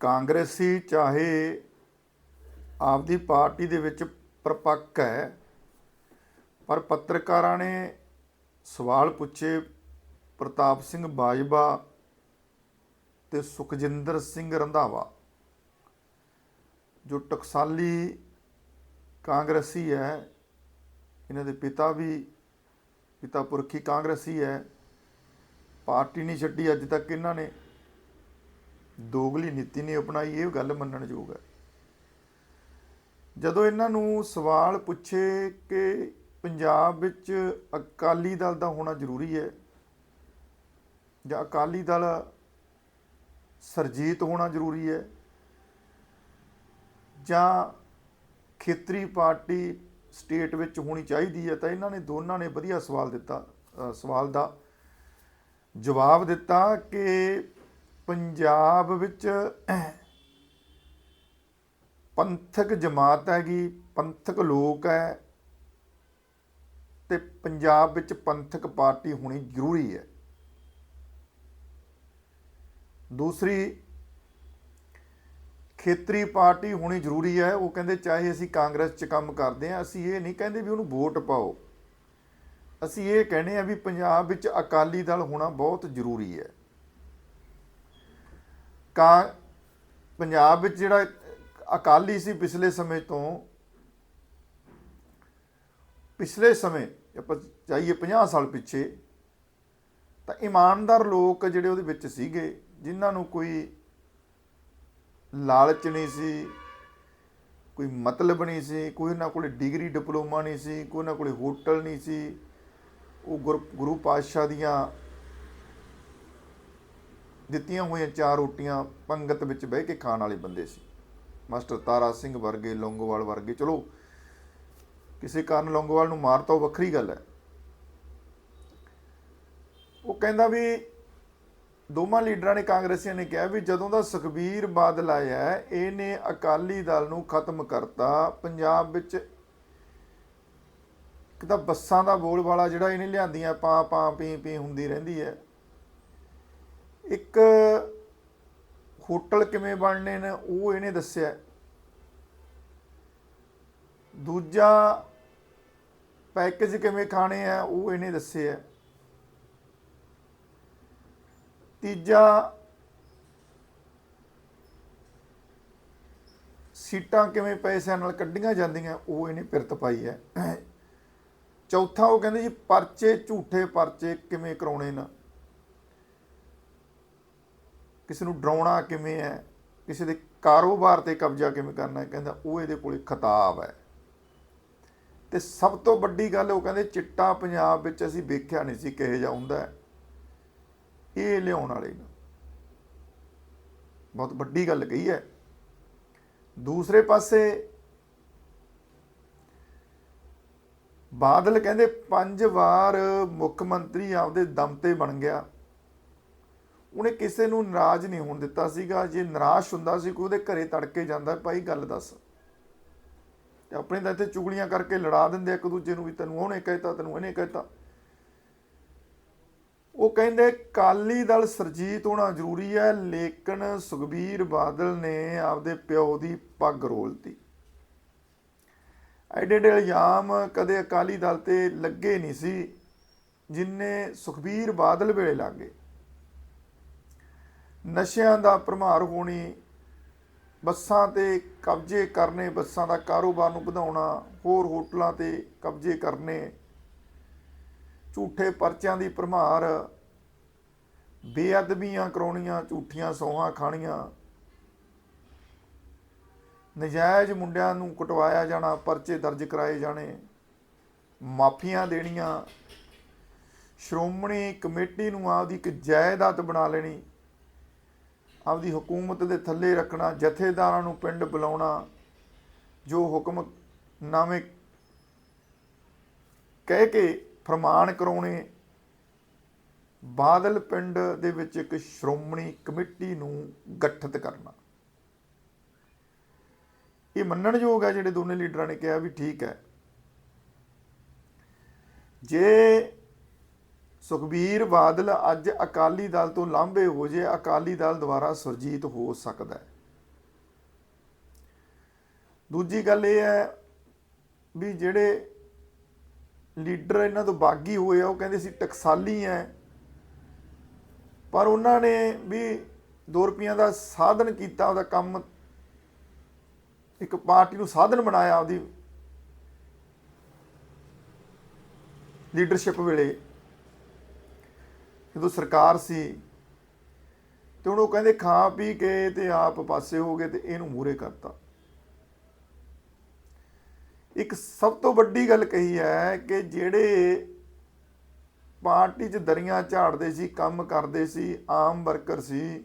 ਕਾਂਗਰਸੀ ਚਾਹੇ ਆਪਦੀ ਪਾਰਟੀ ਦੇ ਵਿੱਚ ਪ੍ਰਪੱਕ ਹੈ, ਪਰ ਪੱਤਰਕਾਰਾਂ ਨੇ ਸਵਾਲ ਪੁੱਛੇ ਪ੍ਰਤਾਪ ਸਿੰਘ ਬਾਜਵਾ ਤੇ ਸੁਖਜਿੰਦਰ ਸਿੰਘ ਰੰਧਾਵਾ, ਜੋ ਟਕਸਾਲੀ ਕਾਂਗਰਸੀ ਹੈ, ਇਹਨਾਂ ਦੇ ਪਿਤਾ ਵੀ, ਪਿਤਾ ਪੁਰਖੀ ਕਾਂਗਰਸੀ ਹੈ, ਪਾਰਟੀ ਨਹੀਂ ਛੱਡੀ ਅੱਜ ਤੱਕ ਇਹਨਾਂ ਨੇ। ਦੋਗਲੀ ਨੀਤੀ ਨੇ ਅਪਣਾਈ, ਇਹ ਗੱਲ ਮੰਨਣਯੋਗ ਹੈ। ਜਦੋਂ ਇਹਨਾਂ ਨੂੰ ਸਵਾਲ ਪੁੱਛੇ ਕਿ ਪੰਜਾਬ ਵਿੱਚ ਅਕਾਲੀ ਦਲ ਦਾ ਹੋਣਾ ਜ਼ਰੂਰੀ ਹੈ ਜਾਂ ਅਕਾਲੀ ਦਲ ਸਰਜੀਤ ਹੋਣਾ ਜ਼ਰੂਰੀ ਹੈ ਜਾਂ ਖੇਤਰੀ ਪਾਰਟੀ ਸਟੇਟ ਵਿੱਚ ਹੋਣੀ ਚਾਹੀਦੀ ਹੈ, ਤਾਂ ਇਹਨਾਂ ਨੇ ਦੋਨਾਂ ਨੇ ਵਧੀਆ ਸਵਾਲ ਦਿੱਤਾ ਸਵਾਲ ਦਾ ਜਵਾਬ ਦਿੱਤਾ ਕਿ ਪੰਜਾਬ ਵਿੱਚ ਪੰਥਕ ਜਮਾਤ ਹੈਗੀ, ਪੰਥਕ ਲੋਕ ਹੈ ਤੇ ਪੰਜਾਬ ਵਿੱਚ ਪੰਥਕ ਪਾਰਟੀ ਹੋਣੀ ਜ਼ਰੂਰੀ ਹੈ। ਦੂਸਰੀ, ਖੇਤਰੀ ਪਾਰਟੀ ਹੋਣੀ ਜ਼ਰੂਰੀ ਹੈ। ਉਹ ਕਹਿੰਦੇ ਚਾਹੇ ਅਸੀਂ ਕਾਂਗਰਸ 'ਚ ਕੰਮ ਕਰਦੇ ਹਾਂ, ਅਸੀਂ ਇਹ ਨਹੀਂ ਕਹਿੰਦੇ ਵੀ ਉਹਨੂੰ ਵੋਟ ਪਾਓ। ਅਸੀਂ ਇਹ ਕਹਿੰਦੇ ਆ ਵੀ ਪੰਜਾਬ ਵਿੱਚ ਅਕਾਲੀ ਦਲ ਹੋਣਾ ਬਹੁਤ ਜ਼ਰੂਰੀ ਹੈ। ਕਾਂ ਪੰਜਾਬ ਵਿੱਚ ਜਿਹੜਾ ਅਕਾਲੀ ਸੀ ਪਿਛਲੇ ਸਮੇਂ ਤੋਂ, ਪਿਛਲੇ ਸਮੇਂ, ਆਪਾਂ ਚਾਹੀਏ 50 ਸਾਲ ਪਿੱਛੇ, ਤਾਂ ਇਮਾਨਦਾਰ ਲੋਕ ਜਿਹੜੇ ਉਹਦੇ ਵਿੱਚ ਸੀਗੇ, ਜਿਨ੍ਹਾਂ ਨੂੰ ਕੋਈ ਲਾਲਚ ਨਹੀਂ ਸੀ, ਕੋਈ ਮਤਲਬ ਨਹੀਂ ਸੀ, ਕੋਈ ਉਹਨਾਂ ਕੋਲੇ ਡਿਗਰੀ, ਡਿਪਲੋਮਾ ਨਹੀਂ ਸੀ, ਕੋਈ ਉਹਨਾਂ ਕੋਲੇ ਹੋਟਲ ਨਹੀਂ ਸੀ, ਉਹ ਗੁਰ- ਗੁਰੂ ਪਾਤਸ਼ਾਹ ਦੀਆਂ ਦਿੱਤੀਆਂ ਹੋਈਆਂ ਚਾਰ ਰੋਟੀਆਂ ਪੰਗਤ ਵਿੱਚ ਬਹਿ ਕੇ ਖਾਣ ਵਾਲੇ ਬੰਦੇ ਸੀ। ਮਾਸਟਰ ਤਾਰਾ ਸਿੰਘ ਵਰਗੇ, ਲੌਂਗੋਵਾਲ ਵਰਗੇ। ਚਲੋ, ਕਿਸੇ ਕਾਰਨ ਲੌਂਗੋਵਾਲ ਨੂੰ ਮਾਰਤਾ ਉਹ ਵੱਖਰੀ ਗੱਲ ਹੈ। ਉਹ ਕਹਿੰਦਾ ਵੀ ਦੋਵਾਂ ਲੀਡਰਾਂ ਨੇ ਕਾਂਗਰਸੀਆਂ ਨੇ ਕਿਹਾ ਵੀ ਜਦੋਂ ਦਾ ਸੁਖਬੀਰ ਬਾਦਲ ਆਇਆ, ਇਹਨੇ ਅਕਾਲੀ ਦਲ ਨੂੰ ਖਤਮ ਕਰਤਾ। ਪੰਜਾਬ ਵਿੱਚ ਇੱਕ ਤਾਂ ਬੱਸਾਂ ਦਾ ਬੋਲਬਾਲਾ ਜਿਹੜਾ ਇਹਨੇ ਲਿਆਂਦੀਆਂ ਪਾ ਪਾ ਪੀ ਪੀ ਹੁੰਦੀ ਰਹਿੰਦੀ ਹੈ। ਇੱਕ ਹੋਟਲ ਕਿਵੇਂ ਬਣਨੇ ਨੇ ਉਹ ਇਹਨੇ ਦੱਸਿਆ ਦੂਜਾ ਪੈਕੇਜ ਕਿਵੇਂ ਖਾਣੇ ਆ ਉਹ ਇਹਨੇ ਦੱਸਿਆ ਤੀਜਾ ਸੀਟਾਂ ਕਿਵੇਂ ਪੈਸਿਆਂ ਨਾਲ ਕੱਢੀਆਂ ਜਾਂਦੀਆਂ ਉਹ ਇਹਨੇ ਪਿਰਤ ਪਾਈ ਹੈ। ਚੌਥਾ ਉਹ ਕਹਿੰਦੇ ਜੀ ਪਰਚੇ, ਝੂਠੇ ਪਰਚੇ ਕਿਵੇਂ ਕਰਾਉਣੇ ਨਾ। ਕਿਸੇ ਨੂੰ ਡਰਾਉਣਾ ਕਿਵੇਂ ਹੈ, ਕਿਸੇ ਦੇ ਕਾਰੋਬਾਰ ਤੇ ਕਬਜ਼ਾ ਕਿਵੇਂ ਕਰਨਾ ਹੈ, ਕਹਿੰਦਾ ਉਹ ਇਹਦੇ ਕੋਲੇ ਖਿਤਾਬ ਹੈ। ਤੇ ਸਭ ਤੋਂ ਵੱਡੀ ਗੱਲ ਉਹ ਕਹਿੰਦੇ ਚਿੱਟਾ ਪੰਜਾਬ ਵਿੱਚ ਅਸੀਂ ਵੇਖਿਆ ਨਹੀਂ ਸੀ ਕਿਹੋ ਜਿਹਾ ਹੁੰਦਾ ਇਹ ਲਿਆਉਣ ਵਾਲੇ ਨੇ। ਬਹੁਤ ਵੱਡੀ ਗੱਲ ਕਹੀ ਹੈ। ਦੂਸਰੇ ਪਾਸੇ ਬਾਦਲ ਕਹਿੰਦੇ ਪੰਜ ਵਾਰ ਮੁੱਖ ਮੰਤਰੀ ਆਪਦੇ ਦਮ ਤੇ ਬਣ ਗਿਆ। ਉਹਨੇ ਕਿਸੇ ਨੂੰ ਨਾਰਾਜ਼ ਨਹੀਂ ਹੋਣ ਦਿੱਤਾ ਸੀਗਾ। ਜੇ ਨਿਰਾਸ਼ ਹੁੰਦਾ ਸੀ, ਕੋਈ ਉਹਦੇ ਘਰੇ ਤੜਕੇ ਜਾਂਦਾ। ਭਾਈ, ਗੱਲ ਦੱਸ। ਤੇ ਆਪਣੇ ਤਾਂ ਇੱਥੇ ਚੁਗਲੀਆਂ ਕਰਕੇ ਲੜਾ ਦਿੰਦੇ ਇੱਕ ਦੂਜੇ ਨੂੰ ਵੀ ਤੈਨੂੰ ਉਹਨੇ ਕਹਿਤਾ, ਤੈਨੂੰ ਇਹਨੇ ਕਹਿਤਾ। ਉਹ ਕਹਿੰਦੇ ਕਾਲੀ ਦਲ ਸਰਜੀਤ ਹੋਣਾ ਜ਼ਰੂਰੀ ਹੈ, ਲੇਕਿਨ ਸੁਖਬੀਰ ਬਾਦਲ ਨੇ ਆਪਦੇ ਪਿਓ ਦੀ ਪੱਗ ਰੋਲਤੀ। ਐਡੇ ਐਡੇ ਇਲਜ਼ਾਮ ਕਦੇ ਅਕਾਲੀ ਦਲ ਤੇ ਲੱਗੇ ਨਹੀਂ ਸੀ, ਜਿੰਨੇ ਸੁਖਬੀਰ ਬਾਦਲ ਵੇਲੇ ਲੱਗੇ ਨਸ਼ਿਆਂ ਦਾ ਭਰਮਾਰ ਹੋਣੀ, ਬੱਸਾਂ ਤੇ ਕਬਜ਼ੇ ਕਰਨੇ, ਬੱਸਾਂ ਦਾ ਕਾਰੋਬਾਰ ਨੂੰ ਵਧਾਉਣਾ, ਹੋਰ ਹੋਟਲਾਂ ਤੇ ਕਬਜ਼ੇ ਕਰਨੇ, ਝੂਠੇ ਪਰਚਿਆਂ ਦੀ ਭਰਮਾਰ, ਬੇਅਦਬੀਆਂ ਕਰਾਉਣੀਆਂ, ਝੂਠੀਆਂ ਸੌਹਾਂ ਖਾਣੀਆਂ, ਨਜਾਇਜ਼ ਮੁੰਡਿਆਂ ਨੂੰ ਕਟਵਾਇਆ ਜਾਣਾ, ਪਰਚੇ ਦਰਜ ਕਰਾਏ ਜਾਣੇ, ਮਾਫੀਆਂ ਦੇਣੀਆਂ, ਸ਼੍ਰੋਮਣੀ ਕਮੇਟੀ ਨੂੰ ਆਪਦੀ ਇੱਕ ਜਾਇਦਾਦ ਬਣਾ ਲੈਣੀ ਆਪਦੀ ਹਕੂਮਤ ਦੇ ਥੱਲੇ ਰੱਖਣਾ, ਜਥੇਦਾਰਾਂ ਨੂੰ ਪਿੰਡ ਬੁਲਾਉਣਾ, ਜੋ ਹੁਕਮ ਨਾਮੇ ਕਹਿ ਕੇ ਫਰਮਾਨ ਕਰਾਉਣੇ, ਬਾਦਲ ਪਿੰਡ ਦੇ ਵਿੱਚ ਇੱਕ ਸ਼੍ਰੋਮਣੀ ਕਮੇਟੀ ਨੂੰ ਗਠਿਤ ਕਰਨਾ। ਇਹ ਮੰਨਣਯੋਗ ਹੈ ਜਿਹੜੇ ਦੋਨੇ ਲੀਡਰਾਂ ਨੇ ਕਿਹਾ ਵੀ ਠੀਕ ਹੈ। ਜੇ ਸੁਖਬੀਰ ਬਾਦਲ ਅੱਜ ਅਕਾਲੀ ਦਲ ਤੋਂ ਲਾਂਭੇ ਹੋ ਜੇ, ਅਕਾਲੀ ਦਲ ਦੁਆਰਾ ਸੁਰਜੀਤ ਹੋ ਸਕਦਾ ਹੈ। ਦੂਜੀ ਗੱਲ ਇਹ ਹੈ ਵੀ ਜਿਹੜੇ ਲੀਡਰ ਇਹਨਾਂ ਤੋਂ ਬਾਗੀ ਹੋਏ ਆ, ਉਹ ਕਹਿੰਦੇ ਸੀ ਟਕਸਾਲੀ ਐ ਪਰ ਉਹਨਾਂ ਨੇ ਵੀ 2 ਰੁਪਈਆਂ ਦਾ ਸਾਧਨ ਕੀਤਾ, ਉਹਦਾ ਕੰਮ ਇੱਕ ਪਾਰਟੀ ਨੂੰ ਸਾਧਨ ਬਣਾਇਆ ਉਹਦੀ ਲੀਡਰਸ਼ਿਪ ਵੇਲੇ। ਜਦੋਂ ਸਰਕਾਰ ਸੀ ਤੇ ਹੁਣ ਉਹ ਕਹਿੰਦੇ ਖਾ ਪੀ ਕੇ ਤੇ ਆਪ ਪਾਸੇ ਹੋ ਗਏ ਤੇ ਇਹਨੂੰ ਮੂਰੇ ਕਰਤਾ। ਇੱਕ ਸਭ ਤੋਂ ਵੱਡੀ ਗੱਲ ਕਹੀ ਹੈ ਕਿ ਜਿਹੜੇ ਪਾਰਟੀ 'ਚ ਦਰੀਆਂ ਝਾੜਦੇ ਸੀ, ਕੰਮ ਕਰਦੇ ਸੀ, ਆਮ ਵਰਕਰ ਸੀ,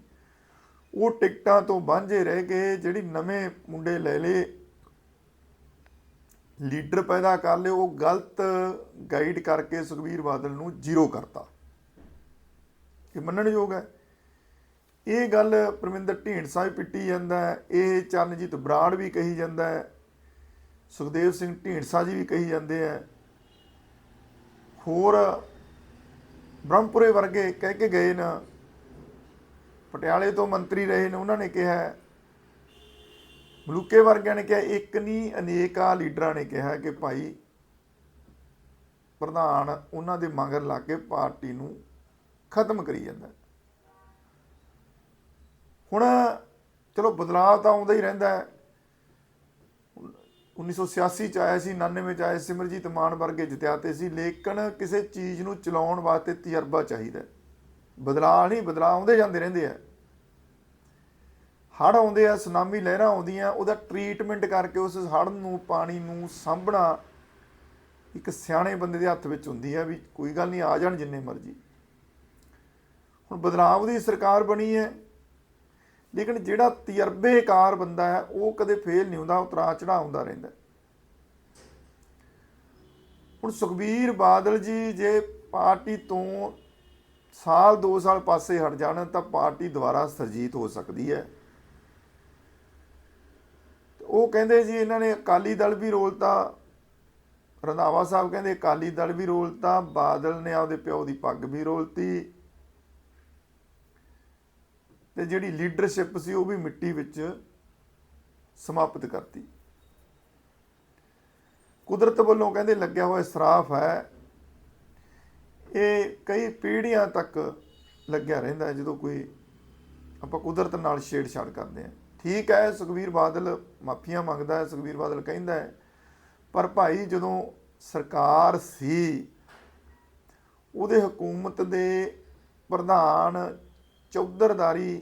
ਉਹ ਟਿਕਟਾਂ ਤੋਂ ਵਾਂਝੇ ਰਹਿ ਕੇ ਜਿਹੜੀ ਨਵੇਂ ਮੁੰਡੇ ਲੈ ਲਏ, ਲੀਡਰ ਪੈਦਾ ਕਰ ਲਏ, ਉਹ ਗਲਤ ਗਾਈਡ ਕਰਕੇ ਸੁਖਬੀਰ ਬਾਦਲ ਨੂੰ ਜ਼ੀਰੋ ਕਰਤਾ। ਕਿ ਮੰਨਣਯੋਗ ਹੈ। ਇਹ ਗੱਲ ਪਰਮਿੰਦਰ ਢੀਂਡਸਾ ਵੀ ਪਿੱਟੀ ਜਾਂਦਾ ਹੈ। ਇਹ ਚਰਨਜੀਤ ਬਰਾੜ ਵੀ ਕਹੀ ਜਾਂਦਾ ਹੈ। ਸੁਖਦੇਵ ਸਿੰਘ ਢੀਂਡਸਾ ਜੀ ਵੀ ਕਹੀ ਜਾਂਦੇ ਆ ਹੋਰ ਬ੍ਰਹਮਪੁਰੇ ਵਰਗੇ ਕਹਿ ਕੇ ਗਏ ਨਾ। ਪਟਿਆਲੇ ਤੋਂ ਮੰਤਰੀ ਰਹੇ ਨੇ, ਉਹਨਾਂ ਨੇ ਕਿਹਾ ਮਲੂਕੇ ਵਰਗਿਆਂ ਨੇ ਕਿਹਾ, ਇੱਕ ਨਹੀਂ, ਅਨੇਕਾਂ ਲੀਡਰਾਂ ਨੇ ਕਿਹਾ ਕਿ ਭਾਈ ਪ੍ਰਧਾਨ ਉਹਨਾਂ ਦੇ ਮਗਰ ਲਾ ਕੇ ਪਾਰਟੀ ਨੂੰ ਖਤਮ ਕਰੀ ਜਾਂਦਾ। ਹੁਣ ਚਲੋ ਬਦਲਾਅ ਤਾਂ ਆਉਂਦਾ ਹੀ ਰਹਿੰਦਾ ਹੈ। 1986 ਚ ਆਇਆ ਸੀ 99 ਚ ਆਇਆ ਸਿਮਰਜੀਤ ਮਾਨ ਵਰਗੇ ਜਿਤਿਆਤੇ ਸੀ, ਲੇਕਿਨ ਕਿਸੇ ਚੀਜ਼ ਨੂੰ ਚਲਾਉਣ ਵਾਸਤੇ ਤਜਰਬਾ ਚਾਹੀਦਾ ਬਦਲਾਅ ਨਹੀਂ, ਬਦਲਾਅ ਆਉਂਦੇ ਜਾਂਦੇ ਰਹਿੰਦੇ ਆ। ਹੜ੍ਹ ਆਉਂਦੇ ਆ, ਸੁਨਾਮੀ ਲਹਿਰਾਂ ਆਉਂਦੀਆਂ, ਉਹਦਾ ਟ੍ਰੀਟਮੈਂਟ ਕਰਕੇ ਉਸ ਹੜ੍ਹ ਨੂੰ, ਪਾਣੀ ਨੂੰ ਸਾਂਭਣਾ ਇੱਕ ਸਿਆਣੇ ਬੰਦੇ ਦੇ ਹੱਥ ਵਿੱਚ ਹੁੰਦੀ ਹੈ ਵੀ ਕੋਈ ਗੱਲ ਨਹੀਂ, ਆ ਜਾਣ ਜਿੰਨੇ ਮਰਜ਼ੀ। ਹੁਣ ਬਦਲਾਵ ਦੀ ਸਰਕਾਰ ਬਣੀ ਹੈ। ਲੇਕਿਨ ਜਿਹੜਾ ਤਜਰਬੇਕਾਰ ਬੰਦਾ ਹੈ, ਉਹ ਕਦੇ ਫੇਲ ਨਹੀਂ ਹੁੰਦਾ ਉਤਰਾ ਚੜਾ ਹੁੰਦਾ ਰਹਿੰਦਾ। ਹੁਣ ਸੁਖਬੀਰ ਬਾਦਲ ਜੀ ਜੇ ਪਾਰਟੀ ਤੋਂ ਸਾਲ 2 ਸਾਲ ਪਾਸੇ ਹਟ ਜਾਣ, ਤਾਂ ਪਾਰਟੀ ਦੁਬਾਰਾ ਸਰਜੀਤ ਹੋ ਸਕਦੀ ਹੈ। ਉਹ ਕਹਿੰਦੇ ਜੀ, ਇਹਨਾਂ ਨੇ ਅਕਾਲੀ ਦਲ ਵੀ ਰੋਲਤਾ ਰੰਧਾਵਾ ਸਾਹਿਬ ਕਹਿੰਦੇ ਅਕਾਲੀ ਦਲ ਵੀ ਰੋਲਤਾ ਬਾਦਲ ਨੇ ਆਪਦੇ ਪਿਓ ਦੀ ਪੱਗ ਵੀ ਰੋਲਤੀ। ਤੇ ਜਿਹੜੀ ਲੀਡਰਸ਼ਿਪ ਸੀ ਉਹ ਵੀ ਮਿੱਟੀ ਵਿੱਚ ਸਮਾਪਤ ਕਰਤੀ। ਕੁਦਰਤ ਵੱਲੋਂ ਕਹਿੰਦੇ ਲੱਗਿਆ ਹੋਇਆ ਸਰਾਫ ਹੈ, ਇਹ ਕਈ ਪੀੜ੍ਹੀਆਂ ਤੱਕ ਲੱਗਿਆ ਰਹਿੰਦਾ ਜਦੋਂ ਕੋਈ ਆਪਾਂ ਕੁਦਰਤ ਨਾਲ ਛੇੜਛਾੜ ਕਰਦੇ ਹਾਂ। ਠੀਕ ਹੈ, ਸੁਖਬੀਰ ਬਾਦਲ ਮਾਫੀਆਂ ਮੰਗਦਾ ਹੈ, ਸੁਖਬੀਰ ਬਾਦਲ ਕਹਿੰਦਾ ਹੈ, ਪਰ ਭਾਈ ਜਦੋਂ ਸਰਕਾਰ ਸੀ, ਉਹਦੇ ਹਕੂਮਤ ਦੇ ਪ੍ਰਧਾਨ ਚੌਧਰਦਾਰੀ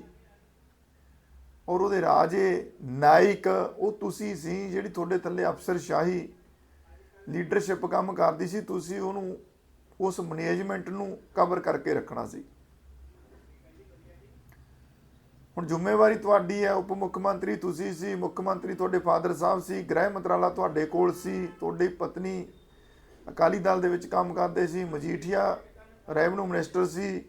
ਔਰ ਉਹਦੇ ਰਾਜੇ ਨਾਇਕ, ਉਹ ਤੁਸੀਂ ਸੀ ਜਿਹੜੀ ਤੁਹਾਡੇ ਥੱਲੇ ਅਫਸਰ ਸ਼ਾਹੀ ਲੀਡਰਸ਼ਿਪ ਕੰਮ ਕਰਦੀ ਸੀ, ਤੁਸੀਂ ਉਹਨੂੰ ਉਸ ਮੈਨੇਜਮੈਂਟ ਨੂੰ ਕਵਰ ਕਰਕੇ ਰੱਖਣਾ ਸੀ। ਹੁਣ ਜ਼ਿੰਮੇਵਾਰੀ ਤੁਹਾਡੀ ਹੈ, ਉਪ ਮੁੱਖ ਮੰਤਰੀ ਤੁਸੀਂ ਸੀ ਮੁੱਖ ਮੰਤਰੀ ਤੁਹਾਡੇ ਫਾਦਰ ਸਾਹਿਬ ਸੀ, ਗ੍ਰਹਿ ਮੰਤਰਾਲਾ ਤੁਹਾਡੇ ਕੋਲ ਸੀ, ਤੁਹਾਡੀ ਪਤਨੀ ਅਕਾਲੀ ਦਲ ਦੇ ਵਿੱਚ ਕੰਮ ਕਰਦੇ ਸੀ, ਮਜੀਠੀਆ ਰੈਵਨਿਊ ਮਿਨਿਸਟਰ ਸੀ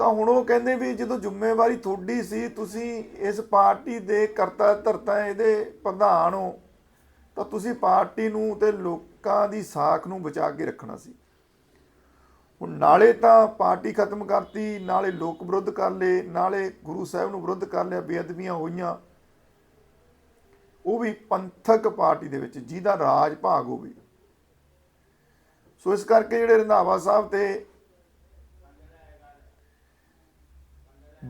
ਤਾਂ ਹੁਣ ਉਹ ਕਹਿੰਦੇ ਵੀ ਜਦੋਂ ਜ਼ਿੰਮੇਵਾਰੀ ਤੁਹਾਡੀ ਸੀ, ਤੁਸੀਂ ਇਸ ਪਾਰਟੀ ਦੇ ਕਰਤਾ ਧਰਤਾ ਇਹਦੇ ਪ੍ਰਧਾਨ ਹੋ, ਤਾਂ ਤੁਸੀਂ ਪਾਰਟੀ ਨੂੰ ਤੇ ਲੋਕਾਂ ਦੀ ਸਾਖ ਨੂੰ ਬਚਾ ਕੇ ਰੱਖਣਾ ਸੀ। ਹੁਣ ਨਾਲੇ ਤਾਂ ਪਾਰਟੀ ਖਤਮ ਕਰਤੀ, ਨਾਲੇ ਲੋਕ ਵਿਰੁੱਧ ਕਰ ਲਏ, ਨਾਲੇ ਗੁਰੂ ਸਾਹਿਬ ਨੂੰ ਵਿਰੁੱਧ ਕਰ ਲਿਆ, ਬੇਅਦਬੀਆਂ ਹੋਈਆਂ। ਉਹ ਵੀ ਪੰਥਕ ਪਾਰਟੀ ਦੇ ਵਿੱਚ, ਜਿਹਦਾ ਰਾਜ ਭਾਗ ਹੋਵੇ। ਸੋ ਇਸ ਕਰਕੇ ਜਿਹੜੇ ਰੰਧਾਵਾ ਸਾਹਿਬ ਤੇ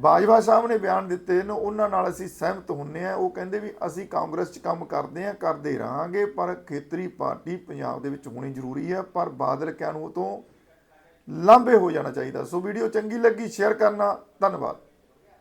ਬਾਜਵਾ ਸਾਹਿਬ ਨੇ ਬਿਆਨ ਦਿੱਤੇ ਨੇ, ਉਹਨਾਂ ਨਾਲ ਅਸੀਂ ਸਹਿਮਤ ਹੁੰਨੇ ਆ ਉਹ ਕਹਿੰਦੇ ਵੀ ਅਸੀਂ ਕਾਂਗਰਸ 'ਚ ਕੰਮ ਕਰਦੇ ਆ ਕਰਦੇ ਰਹਾਂਗੇ, ਪਰ ਖੇਤਰੀ ਪਾਰਟੀ ਪੰਜਾਬ ਦੇ ਵਿੱਚ ਹੋਣੀ ਜ਼ਰੂਰੀ ਹੈ, ਪਰ ਬਾਦਲ ਕਿਆਂ ਨੂੰ ਉਹ ਤੋਂ ਲਾਂਭੇ ਹੋ ਜਾਣਾ ਚਾਹੀਦਾ। ਸੋ ਵੀਡੀਓ ਚੰਗੀ ਲੱਗੀ, ਸ਼ੇਅਰ ਕਰਨਾ, ਧੰਨਵਾਦ।